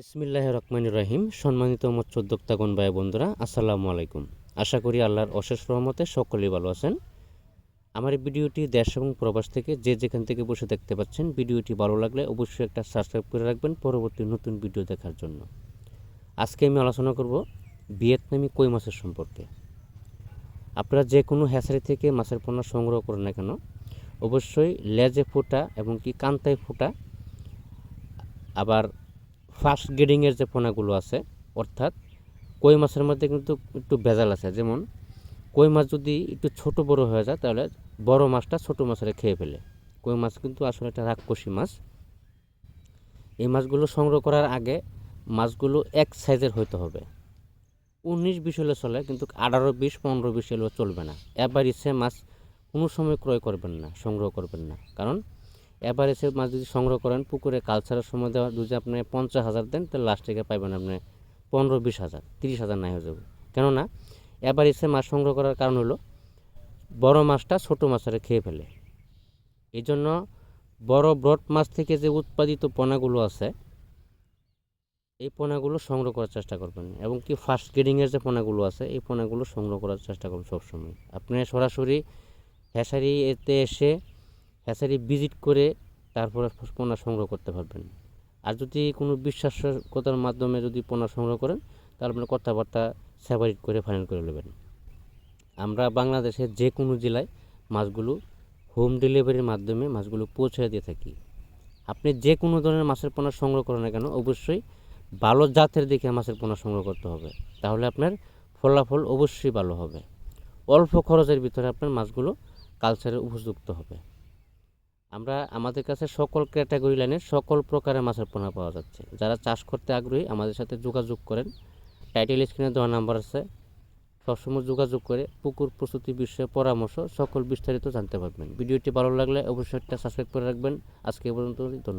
বিসমিল্লাহ রহমান রহিম। সম্মানিত মৎস্য উদ্যোক্তাগণ ভাই বন্ধুরা আসসালামু আলাইকুম। আশা করি আল্লাহর অশেষ রহমতে সকলেই ভালো আছেন। আমার ভিডিওটি দেশ এবং প্রবাস থেকে যে যেখান থেকে বসে দেখতে পাচ্ছেন, ভিডিওটি ভালো লাগলে অবশ্যই একটা সাবস্ক্রাইব করে রাখবেন পরবর্তী নতুন ভিডিও দেখার জন্য। আজকে আমি আলোচনা করব ভিয়েতনামি কই মাছের সম্পর্কে। আপনারা যে কোনো হ্যাচারি থেকে মাছের পণ্য সংগ্রহ করেন না কেন, অবশ্যই লেজে ফোটা এবং কি কান্তায় ফোটা, আবার ফার্স্ট গ্রেডিংয়ের যে পোনাগুলো আছে, অর্থাৎ কই মাছের মধ্যে কিন্তু একটু ভেজাল আছে। যেমন কই মাছ যদি একটু ছোট বড় হয়ে যায়, তাহলে বড় মাছটা ছোট মাছের খেয়ে ফেলে। কই মাছ কিন্তু আসলে একটা রাক্ষসী মাছ। এই মাছগুলো সংগ্রহ করার আগে মাছগুলো এক সাইজের হইতে হবে। উনিশ বিশ হলে চলে, কিন্তু আঠারো বিশ, পনেরো বিশ হলেও চলবে না। এবার ইচ্ছে মাছ কোনো সময় ক্রয় করবেন না, সংগ্রহ করবেন না। কারণ এসে মাছ যদি সংগ্রহ করেন, পুকুরে কালচারের সময় দেওয়া যদি আপনি পঞ্চাশ হাজার দেন, তাহলে লাস্ট থেকে পাইবেন আপনি পনেরো, বিশ হাজার, তিরিশ হাজার নাই হয়ে যাবে। কেননা এসে মাছ সংগ্রহ করার কারণ হলো বড় মাছটা ছোট মাছের খেয়ে ফেলে। এই জন্য বড় ব্রড মাছ থেকে যে উৎপাদিত পোনাগুলো আছে, এই পোনাগুলো সংগ্রহ করার চেষ্টা করবেন। এবং কি ফার্স্ট গ্রেডিংয়ের যে পোনাগুলো আছে, এই পোনাগুলো সংগ্রহ করার চেষ্টা করবেন সবসময়। আপনি সরাসরি হ্যাসারি এতে এসে হ্যাচারি ভিজিট করে তারপরে পোনা সংগ্রহ করতে পারবেন। আর যদি কোনো বিশ্বাসকতার মাধ্যমে যদি পোনা সংগ্রহ করেন তাহলে আপনার কথাবার্তা সেপারেট করে ফাইনাল করে নেবেন। আমরা বাংলাদেশের যে কোনো জেলায় মাছগুলো হোম ডেলিভারির মাধ্যমে মাছগুলো পৌঁছে দিয়ে থাকি। আপনি যে কোনো ধরনের মাছের পোনা সংগ্রহ করেন না কেন, অবশ্যই ভালো জাতের দেখে মাছের পোনা সংগ্রহ করতে হবে। তাহলে আপনার ফলাফল অবশ্যই ভালো হবে। অল্প খরচের ভিতরে আপনার মাছগুলো কালচারে উপযুক্ত হবে। আমরা আমাদের কাছে সকল ক্যাটাগরি লাইনের সকল প্রকারের মাছের পোনা পাওয়া যাচ্ছে। যারা চাষ করতে আগ্রহী, আমাদের সাথে যোগাযোগ করেন। টাইটেল স্ক্রিনে দেওয়া নাম্বার আছে। সবসময় যোগাযোগ করে পুকুর প্রস্তুতি বিষয়ে পরামর্শ, সকল বিস্তারিত জানতে পারবেন। ভিডিওটি ভালো লাগলে অবশ্যই একটা সাবস্ক্রাইব করে রাখবেন। আজকে পর্যন্ত ধন্যবাদ।